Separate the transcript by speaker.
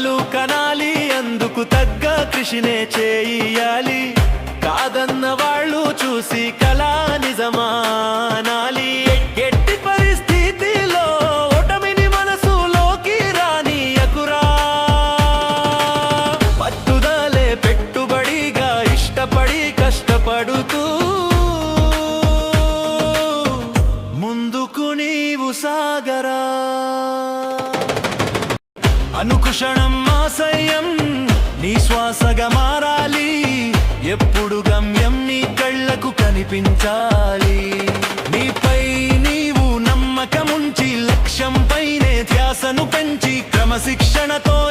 Speaker 1: కలలు కనాలి అందుకు తగ్గ కృషినే చేయాలి కాదన్న వాళ్ళు చూసి కళా నిజమానాలి. ఎట్టి పరిస్థితిలో ఓటమిని మనసులోకి రానియకురా. పట్టుదలే పెట్టుబడిగా ఇష్టపడి కష్టపడుతూ ముందుకు నీవు సాగరా. అనుకుషణం ఆశయం నీ శ్వాసగా మారాలి. ఎప్పుడు గమ్యం నీ కళ్ళకు కనిపించాలి. నీపై నీవు నమ్మకముంచి లక్ష్యంపైనే ధ్యాసను పెంచి క్రమశిక్షణతో